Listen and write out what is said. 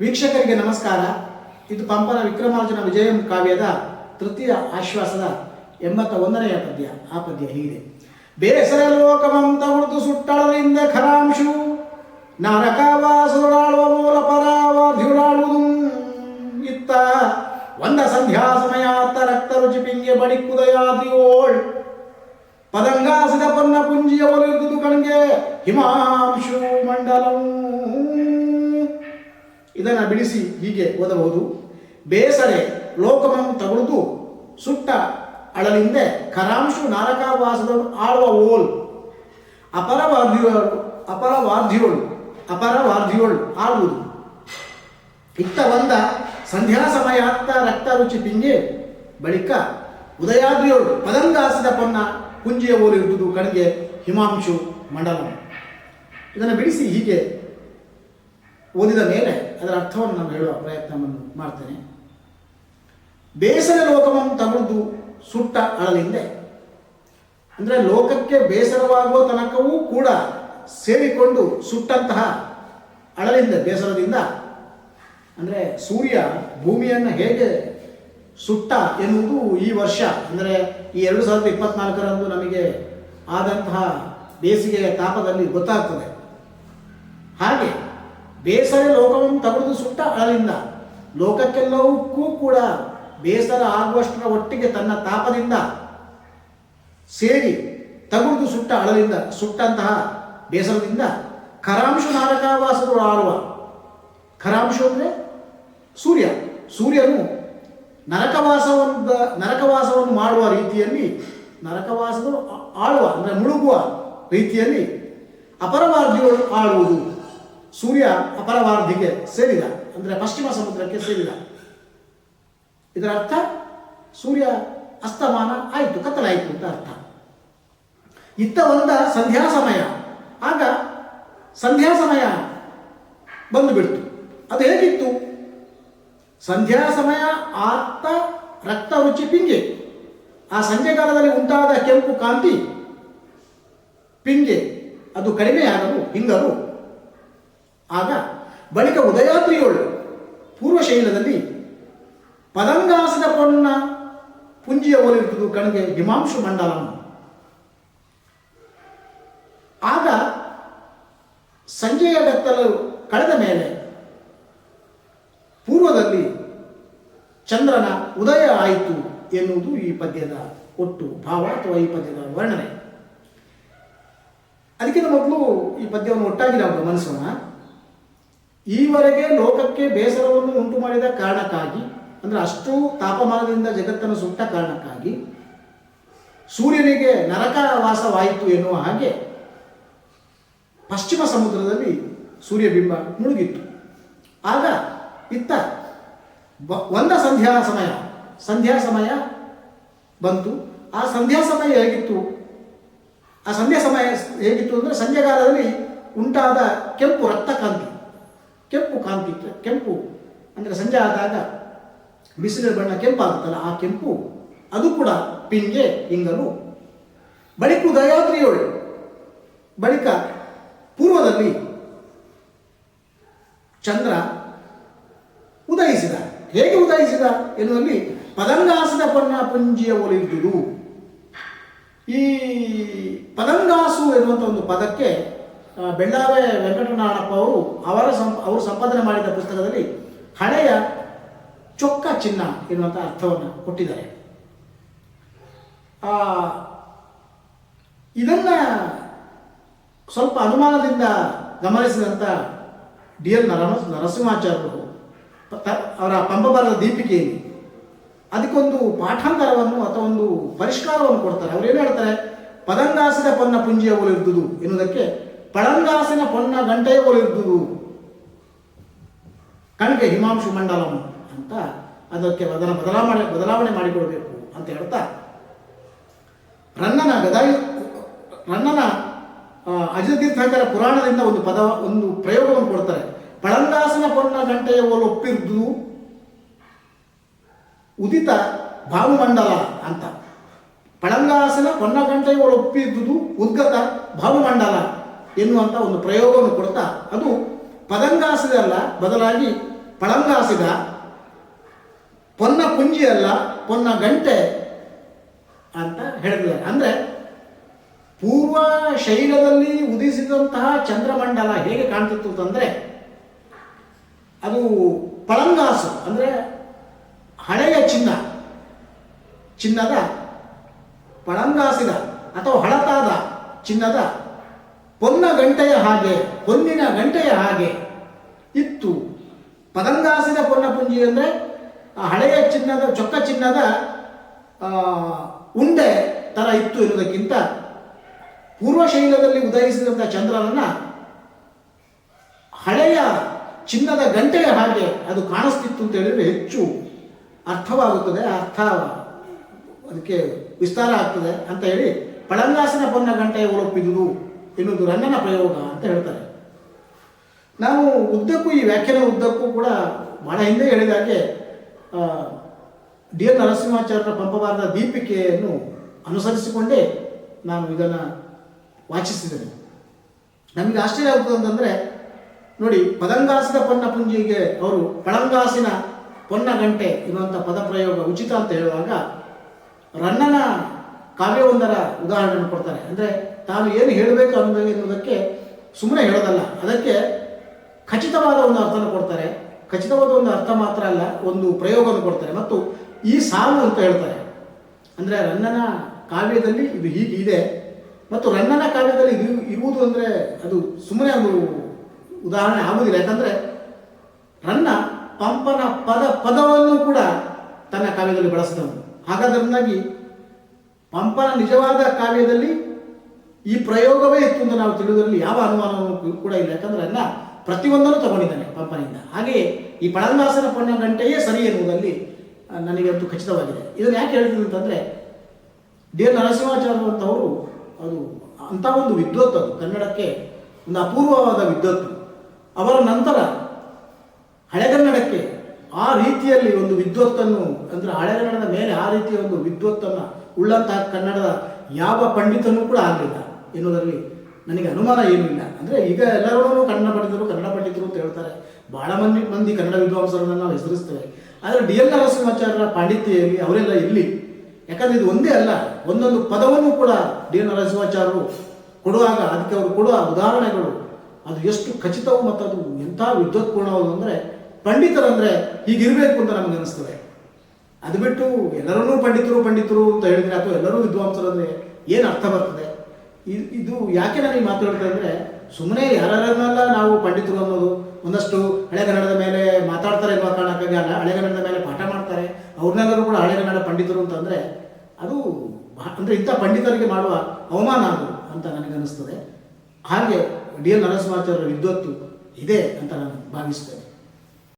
ವೀಕ್ಷಕರಿಗೆ ನಮಸ್ಕಾರ. ಇದು ಪಂಪನ ವಿಕ್ರಮಾರ್ಜುನ ವಿಜಯಂ ಕಾವ್ಯದ ತೃತೀಯ ಆಶ್ವಾಸದ ಎಂಬತ್ತ ಒಂದನೆಯ ಪದ್ಯ. ಆ ಪದ್ಯ ಹೀಗಿದೆ. ಬೇಸರ ಲೋಕಮಂತ ಉಳಿದು ಸುಟ್ಟಳರಿಂದ ಖರಾಂಶು ನರಕವಾಸುರಾಳುವ ಮೂಲ ಪರಾವಾಧ್ಯುರಾಳುವುದು ಇತ್ತ ಒಂದ ಸಂಧ್ಯಾ ಸಮಯಾತ್ತ ರಕ್ತ ರುಚಿ ಪಿಂಗೆ ಬಡಿ ಕುದಯಾದಿಯೋಳ್ ಪದಂಗಾಸದ ಪನ್ನ ಪುಂಜಿಯ ಒಲಿದುದು ಕಣ್ಗೆ ಹಿಮಾಂಶು ಮಂಡಲಂ. ಇದನ್ನು ಬಿಡಿಸಿ ಹೀಗೆ ಓದಬಹುದು. ಬೇಸರೆ ಲೋಕವನ್ನು ತಗುಳಿದು ಸುಟ್ಟ ಅಳಲಿಂದೆ ಖರಾಂಶು ನಾರಕಾವಾಸದವರು ಆಳುವ ಓಲ್. ಅಪರವಾದ್ಯೋಳು ಅಪರವಾರ್ಧಿಯೋಳು ಅಪರವಾರ್ಧಿಯೋಳು ಆಳುವುದು. ಇತ್ತ ಬಂದ ಸಂಧ್ಯಾ ಸಮಯಾತ್ತ ರಕ್ತ ರುಚಿ ಪಿಂಗೆ, ಬಳಿಕ ಉದಯಾದ್ರಿಯೋಳು ಪದಂಗಾಸದ ಪೊನ್ನ ಕುಂಜಿಯ ಓಲಿರುವುದು ಕಣಿಗೆ ಹಿಮಾಂಶು ಮಂಡಲ ಇದನ್ನು ಬಿಡಿಸಿ ಹೀಗೆ ಓದಿದ ಮೇಲೆ ಅದರ ಅರ್ಥವನ್ನು ನಾನು ಹೇಳುವ ಪ್ರಯತ್ನವನ್ನು ಮಾಡ್ತೇನೆ. ಬೇಸರ ಲೋಕವನ್ನು ತಗೊಂಡು ಸುಟ್ಟ ಅಳಲಿಂದೆ. ಅಂದರೆ ಲೋಕಕ್ಕೆ ಬೇಸರವಾಗುವ ತನಕವೂ ಕೂಡ ಸೇರಿಕೊಂಡು ಸುಟ್ಟಂತಹ ಅಳಲಿಂದ, ಬೇಸರದಿಂದ. ಅಂದರೆ ಸೂರ್ಯ ಭೂಮಿಯನ್ನು ಹೇಗೆ ಸುಟ್ಟ ಎನ್ನುವುದು ಈ ವರ್ಷ, ಅಂದರೆ ಈ ಎರಡು ಸಾವಿರದ ಇಪ್ಪತ್ನಾಲ್ಕರಂದು ನಮಗೆ ಆದಂತಹ ಬೇಸಿಗೆಯ ತಾಪದಲ್ಲಿ ಗೊತ್ತಾಗ್ತದೆ. ಹಾಗೆ ಬೇಸರ ಲೋಕವನ್ನು ತಗೊಂಡು ಸುಟ್ಟ ಅಳಲಿಂದ ಲೋಕಕ್ಕೆಲ್ಲವಕ್ಕೂ ಕೂಡ ಬೇಸರ ಆಗುವಷ್ಟರ ಒಟ್ಟಿಗೆ ತನ್ನ ತಾಪದಿಂದ ಸೇರಿ ತಗುದು ಸುಟ್ಟ ಅಳಲಿಂದ ಸುಟ್ಟಂತಹ ಬೇಸರದಿಂದ ಖರಾಂಶು ನಾರಕಾವಾಸರು ಆಳುವ. ಖರಾಂಶು ಅಂದರೆ ಸೂರ್ಯ. ಸೂರ್ಯನು ನರಕವಾಸವನ್ನು ನರಕವಾಸವನ್ನು ಮಾಡುವ ರೀತಿಯಲ್ಲಿ, ನರಕವಾಸಗಳು ಆಳುವ, ಅಂದರೆ ಮುಳುಗುವ ರೀತಿಯಲ್ಲಿ ಅಪರವಾದಿಗಳು ಆಳುವುದು. ಸೂರ್ಯ ಅಪರವಾರ್ಧಿಗೆ ಸೇರಿದ, ಅಂದರೆ ಪಶ್ಚಿಮ ಸಮುದ್ರಕ್ಕೆ ಸೇರಿದ. ಇದರ ಅರ್ಥ, ಸೂರ್ಯ ಅಸ್ತಮಾನ ಆಯಿತು ಕತ್ತಲಾಯಿತು ಅಂತ ಅರ್ಥ. ಇತ್ತ ಒಂದ ಸಂಧ್ಯಾ ಸಮಯ, ಆಗ ಸಂಧ್ಯಾ ಸಮಯ ಬಂದು ಬಿಡ್ತು ಅದು ಹೇಗಿತ್ತು? ಸಂಧ್ಯಾ ಸಮಯ ಆತ್ತ ರಕ್ತ ರುಚಿ ಪಿಂಗೆ. ಆ ಸಂಜೆಗಾಲದಲ್ಲಿ ಉಂಟಾದ ಕೆಂಪು ಕಾಂತಿ ಪಿಂಗೆ. ಅದು ಕಡಿಮೆಯಾಗಲು ಹಿಂಗಲು ಆಗ ಬಳಿಕ ಉದಯಾದ್ರಿಯೋಳು ಪೂರ್ವಶೈಲದಲ್ಲಿ ಪದಂಗಾಸದ ಪೊನ್ನ ಪುಂಜಿಯ ಓಲಿರುತ್ತದೆ ಕಣಗೆ ಹಿಮಾಂಶು ಮಂಡಲಂ. ಆಗ ಸಂಜೆಯ ಬೆತ್ತಲು ಕಳೆದ ಮೇಲೆ ಪೂರ್ವದಲ್ಲಿ ಚಂದ್ರನ ಉದಯ ಆಯಿತು ಎನ್ನುವುದು ಈ ಪದ್ಯದ ಒಟ್ಟು ಭಾವ ಅಥವಾ ಈ ಪದ್ಯದ ವರ್ಣನೆ. ಅದಕ್ಕಿಂತ ಮೊದಲು ಈ ಪದ್ಯವನ್ನು ಒಟ್ಟಾಗಿ ನಾವು ಗಮನಿಸೋಣ. ಈವರೆಗೆ ಲೋಕಕ್ಕೆ ಬೇಸರವನ್ನು ಉಂಟು ಮಾಡಿದ ಕಾರಣಕ್ಕಾಗಿ, ಅಂದರೆ ಅಷ್ಟು ತಾಪಮಾನದಿಂದ ಜಗತ್ತನ್ನು ಸುಟ್ಟ ಕಾರಣಕ್ಕಾಗಿ, ಸೂರ್ಯನಿಗೆ ನರಕ ವಾಸವಾಯಿತು ಎನ್ನುವ ಹಾಗೆ ಪಶ್ಚಿಮ ಸಮುದ್ರದಲ್ಲಿ ಸೂರ್ಯಬಿಂಬ ಮುಳುಗಿತ್ತು. ಆಗ ಇತ್ತ ಒಂದ ಸಂಧ್ಯಾ ಸಮಯ ಸಂಧ್ಯಾ ಸಮಯ ಬಂತು. ಆ ಸಂಧ್ಯಾ ಸಮಯ ಹೇಗಿತ್ತು? ಆ ಸಂಧ್ಯಾ ಸಮಯ ಹೇಗಿತ್ತು ಅಂದರೆ ಸಂಜೆಗಾಲದಲ್ಲಿ ಉಂಟಾದ ಕೆಂಪು ರಕ್ತಕಾಂತಿ. ಕೆಂಪು ಕಾಂತಿ ಕೆಂಪು ಅಂದರೆ ಸಂಜೆ ಆದಾಗ ಬಿಸಿಲಿನ ಬಣ್ಣ ಕೆಂಪಾಗುತ್ತಲ್ಲ, ಆ ಕೆಂಪು, ಅದು ಕೂಡ ಪಿಂಗೆ ಇಂಗಲು. ಬಳಿಕ ಉದಯಾದ್ರಿಯೋಳು ಬಳಿಕ ಪೂರ್ವದಲ್ಲಿ ಚಂದ್ರ ಉದಯಿಸಿದ. ಹೇಗೆ ಉದಯಿಸಿದ ಎನ್ನುವಲ್ಲಿ ಪದಂಗಾಸದ ಪನ್ನ ಪುಂಜಿಯ ಒಲಿದುದು ಈ ಪದಂಗಾಸು ಎನ್ನುವಂಥ ಒಂದು ಪದಕ್ಕೆ ಬೆಳ್ಳಾವೆ ವೆಂಕಟನಾಣಪ್ಪ ಅವರು ಅವರ ಸಂ ಅವರು ಸಂಪಾದನೆ ಮಾಡಿದ ಪುಸ್ತಕದಲ್ಲಿ ಹಳೆಯ ಚೊಕ್ಕ ಚಿನ್ನ ಎನ್ನುವಂಥ ಅರ್ಥವನ್ನು ಕೊಟ್ಟಿದ್ದಾರೆ. ಇದನ್ನ ಸ್ವಲ್ಪ ಅನುಮಾನದಿಂದ ಗಮನಿಸಿದಂಥ ಡಿ ಎಲ್ ನರ ನರಸಿಂಹಾಚಾರ್ಯರು ಅವರ ಪಂಬಬರದ ದೀಪಿಕೆಯಲ್ಲಿ ಅದಕ್ಕೊಂದು ಪಾಠಾಂತರವನ್ನು ಅಥವಾ ಒಂದು ಪರಿಷ್ಕಾರವನ್ನು ಕೊಡ್ತಾರೆ. ಅವ್ರು ಏನು ಹೇಳ್ತಾರೆ? ಪದಂಗಾಸದ ಪೊನ್ನ ಪುಂಜಿಯ ಇರ್ತದು ಎನ್ನುವುದಕ್ಕೆ ಪಳಂಗಾಸಿನ ಪೊನ್ನ ಗಂಟೆಯ ಒಲಿರ್ದುದು ಕಣ್ಗೆ ಹಿಮಾಂಶು ಮಂಡಲಂ ಅಂತ ಅದಕ್ಕೆ ಬದಲ ಬದಲಾವಣೆ ಬದಲಾವಣೆ ಮಾಡಿಕೊಡಬೇಕು ಅಂತ ಹೇಳ್ತಾ, ರನ್ನನ ಗದಾಯ, ರನ್ನನ ಅಜಿತೀರ್ಥಂಕರ ಪುರಾಣದಿಂದ ಒಂದು ಪದ, ಒಂದು ಪ್ರಯೋಗವನ್ನು ಕೊಡ್ತಾರೆ. ಪಳಂಗಾಸನ ಪೊನ್ನ ಗಂಟೆಯ ಓಲು ಒಪ್ಪಿರ್ದು, ಉದಿತ ಭಾವಮಂಡಲ ಅಂತ. ಪಳಂಗಾಸನ ಪೊನ್ನ ಗಂಟೆಯ ಓಲು ಒಪ್ಪಿದ್ದುದು ಉದ್ಗತ ಭಾವಮಂಡಲ. ಎನ್ನುವಂಥ ಒಂದು ಪ್ರಯೋಗವನ್ನು ಕೊಡ್ತಾ, ಅದು ಪದಂಗಾಸದಲ್ಲ ಬದಲಾಗಿ ಪಳಂಗಾಸಿದ, ಪೊನ್ನ ಪುಂಜಿ ಅಲ್ಲ, ಪೊನ್ನ ಗಂಟೆ ಅಂತ ಹೇಳಿದ್ದಾರೆ. ಅಂದರೆ ಪೂರ್ವ ಶೈಲದಲ್ಲಿ ಉದಿಸಿದಂತಹ ಚಂದ್ರಮಂಡಲ ಹೇಗೆ ಕಾಣ್ತಿತ್ತು ಅಂತಂದರೆ, ಅದು ಪಳಂಗಾಸು, ಅಂದರೆ ಹಳೆಯ ಚಿನ್ನ, ಚಿನ್ನದ ಪಳಂಗಾಸಿದ ಅಥವಾ ಹಳತಾದ ಚಿನ್ನದ ಪೊನ್ನ ಗಂಟೆಯ ಹಾಗೆ ಪೊನ್ನಿನ ಗಂಟೆಯ ಹಾಗೆ ಇತ್ತು. ಪದಂಗಾಸಿದ ಪೊನ್ನ ಪುಂಜಿ ಅಂದರೆ ಹಳೆಯ ಚಿನ್ನದ, ಚೊಕ್ಕ ಚಿನ್ನದ ಉಂಡೆ ಥರ ಇತ್ತು ಎನ್ನುವುದಕ್ಕಿಂತ ಪೂರ್ವಶೈಲದಲ್ಲಿ ಉದಯಿಸಿದಂಥ ಚಂದ್ರನನ್ನು ಹಳೆಯ ಚಿನ್ನದ ಗಂಟೆಯ ಹಾಗೆ ಅದು ಕಾಣಿಸ್ತಿತ್ತು ಅಂತ ಹೇಳಿದ್ರೆ ಹೆಚ್ಚು ಅರ್ಥವಾಗುತ್ತದೆ, ಅರ್ಥ ಅದಕ್ಕೆ ವಿಸ್ತಾರ ಆಗ್ತದೆ ಅಂತ ಹೇಳಿ ಪಳಂಗಾಸಿನ ಪೊನ್ನ ಗಂಟೆಯ ಒಳಪಿದುದು. ಎನ್ನುವುದು ರನ್ನನ ಪ್ರಯೋಗ ಅಂತ ಹೇಳ್ತಾರೆ. ನಾವು ಉದ್ದಕ್ಕೂ ಈ ವ್ಯಾಖ್ಯಾನ ಉದ್ದಕ್ಕೂ ಕೂಡ ಬಹಳ ಹಿಂದೆ ಹೇಳಿದ ಹಾಗೆ ಡಿ ಎನ್ ನರಸಿಂಹಾಚಾರ್ಯರ ಪಂಪವಾರದ ದೀಪಿಕೆಯನ್ನು ಅನುಸರಿಸಿಕೊಂಡೇ ನಾನು ಇದನ್ನು ವಾಚಿಸಿದ್ದೇನೆ. ನಮಗೆ ಆಶ್ಚರ್ಯ ಆಗ್ತದೆ ಅಂತಂದರೆ, ನೋಡಿ ಪದಂಗಾಸಿನ ಪೊನ್ನ ಪುಂಜಿಗೆ ಅವರು ಪಳಂಗಾಸಿನ ಪೊನ್ನ ಗಂಟೆ ಎನ್ನುವಂಥ ಪದಪ್ರಯೋಗ ಉಚಿತ ಅಂತ ಹೇಳುವಾಗ ರನ್ನನ ಕಾವ್ಯವೊಂದರ ಉದಾಹರಣೆಯನ್ನು ಕೊಡ್ತಾರೆ. ಅಂದರೆ ತಾನು ಏನು ಹೇಳಬೇಕು ಅನ್ನೋದು ಎನ್ನುವುದಕ್ಕೆ ಸುಮ್ಮನೆ ಹೇಳೋದಲ್ಲ. ಅದಕ್ಕೆ ಖಚಿತವಾದ ಒಂದು ಅರ್ಥನ ಕೊಡ್ತಾರೆ. ಖಚಿತವಾದ ಒಂದು ಅರ್ಥ ಮಾತ್ರ ಅಲ್ಲ, ಒಂದು ಪ್ರಯೋಗವನ್ನು ಕೊಡ್ತಾರೆ. ಮತ್ತು ಈ ಸಾಲು ಅಂತ ಹೇಳ್ತಾರೆ. ಅಂದರೆ ರನ್ನನ ಕಾವ್ಯದಲ್ಲಿ ಇದು ಹೀಗಿದೆ ಮತ್ತು ರನ್ನನ ಕಾವ್ಯದಲ್ಲಿ ಇದು ಇರುವುದು ಅಂದರೆ ಅದು ಸುಮ್ಮನೆ ಒಂದು ಉದಾಹರಣೆ ಆಗುವುದಿಲ್ಲ ಯಾಕಂದರೆ ರನ್ನ ಪಂಪನ ಪದ ಪದವನ್ನು ಕೂಡ ತನ್ನ ಕಾವ್ಯದಲ್ಲಿ ಬಳಸಿದವನು. ಹಾಗಾದ್ರಿಂದಾಗಿ ಪಂಪನ ನಿಜವಾದ ಕಾವ್ಯದಲ್ಲಿ ಈ ಪ್ರಯೋಗವೇ ಇತ್ತು ಅಂತ ನಾವು ತಿಳಿದರಲ್ಲಿ ಯಾವ ಅನುಮಾನವೂ ಕೂಡ ಇಲ್ಲ. ಯಾಕಂದ್ರೆ ಅಲ್ಲ ಪ್ರತಿಯೊಂದನ್ನು ತಗೊಂಡಿದ್ದಾನೆ ಪಂಪನಿಂದ ಹಾಗೆಯೇ ಈ ಪಳಂದಾಸನ ಪುಣ್ಯ ಗಂಟೆಯೇ ಸರಿ ಎನ್ನುವುದಲ್ಲಿ ನನಗೆ ನನಗಂತೂ ಖಚಿತವಾಗಿದೆ. ಇದನ್ನು ಯಾಕೆ ಹೇಳ್ತೀನಿ ಅಂತಂದರೆ ಎನ್ ನರಸಿಂಹಾಚಾರ್ಯ ಅಂತವರು ಅದು ಅಂಥ ಒಂದು ವಿದ್ವತ್ ಅದು. ಕನ್ನಡಕ್ಕೆ ಒಂದು ಅಪೂರ್ವವಾದ ವಿದ್ವತ್ತು. ಅವರ ನಂತರ ಹಳೆಗನ್ನಡಕ್ಕೆ ಆ ರೀತಿಯಲ್ಲಿ ಒಂದು ವಿದ್ವತ್ತನ್ನು, ಅಂದರೆ ಹಳೆಗನ್ನಡದ ಮೇಲೆ ಆ ರೀತಿಯ ಒಂದು ವಿದ್ವತ್ತನ್ನು ಉಳ್ಳಂತಹ ಕನ್ನಡದ ಯಾವ ಪಂಡಿತನೂ ಕೂಡ ಆಗಲಿಲ್ಲ. ಎನ್ನುವುದರಲ್ಲಿ ನನಗೆ ಅನುಮಾನ ಏನಿಲ್ಲ ಇಲ್ಲ. ಅಂದರೆ ಈಗ ಎಲ್ಲರೂ ಕನ್ನಡ ಪಂಡಿತರು ಕನ್ನಡ ಪಂಡಿತರು ಅಂತ ಹೇಳ್ತಾರೆ. ಬಹಳ ಮಂದಿ ಮಂದಿ ಕನ್ನಡ ವಿದ್ವಾಂಸರನ್ನು ನಾವು ಹೆಸರಿಸ್ತೇವೆ. ಆದರೆ ಡಿ ಎಲ್ ನರಸಿಂಹಾಚಾರ್ಯರ ಪಾಂಡಿತ್ಯದಲ್ಲಿ ಅವರೆಲ್ಲ ಇಲ್ಲಿ ಯಾಕಂದ್ರೆ ಇದು ಒಂದೇ ಅಲ್ಲ, ಒಂದೊಂದು ಪದವನ್ನು ಕೂಡ ಡಿ ಎಲ್ ನರಸಿಂಹಾಚಾರ್ಯರು ಕೊಡುವಾಗ ಅದಕ್ಕೆ ಅವರು ಕೊಡುವ ಉದಾಹರಣೆಗಳು, ಅದು ಎಷ್ಟು ಖಚಿತವು ಮತ್ತು ಅದು ಎಂಥ ವಿದ್ವತ್ಪೂರ್ಣವಾದ ಅಂದರೆ ಪಂಡಿತರಂದರೆ ಹೀಗಿರಬೇಕು ಅಂತ ನಮಗೆ ಅನಿಸ್ತದೆ. ಅದು ಬಿಟ್ಟು ಎಲ್ಲರನ್ನೂ ಪಂಡಿತರು ಪಂಡಿತರು ಅಂತ ಹೇಳಿದರೆ ಅಥವಾ ಎಲ್ಲರೂ ವಿದ್ವಾಂಸರು ಅಂದರೆ ಏನು ಅರ್ಥ ಬರ್ತದೆ? ಇ- ಇದು ಯಾಕೆ ನಾನು ಈ ಮಾತು ಹೇಳ್ತಾ ಇದ್ರೆ ಸುಮ್ಮನೆ ಯಾರನ್ನೆಲ್ಲ ನಾವು ಪಂಡಿತರು ಅನ್ನೋದು ಒಂದಷ್ಟು ಹಳೆಗನ್ನಡದ ಮೇಲೆ ಮಾತಾಡ್ತಾರೆ ಎನ್ನುವ ಕಾರಣಕ್ಕಾಗಿ ಹಳೆ ಹಳೆಗನ್ನಡದ ಮೇಲೆ ಪಾಠ ಮಾಡ್ತಾರೆ, ಅವ್ರನ್ನೆಲ್ಲರೂ ಕೂಡ ಹಳೆಗನ್ನಡ ಪಂಡಿತರು ಅಂತಂದರೆ ಅದು ಅಂದರೆ ಇಂಥ ಪಂಡಿತರಿಗೆ ಮಾಡುವ ಅವಮಾನ ಅದು ಅಂತ ನನಗನ್ನಿಸ್ತದೆ. ಹಾಗೆ ಡಿ ಎಲ್ ನರಸಿಂಹಾಚಾರ್ಯರ ವಿದ್ವತ್ತು ಇದೆ ಅಂತ ನಾನು ಭಾವಿಸ್ತೇನೆ.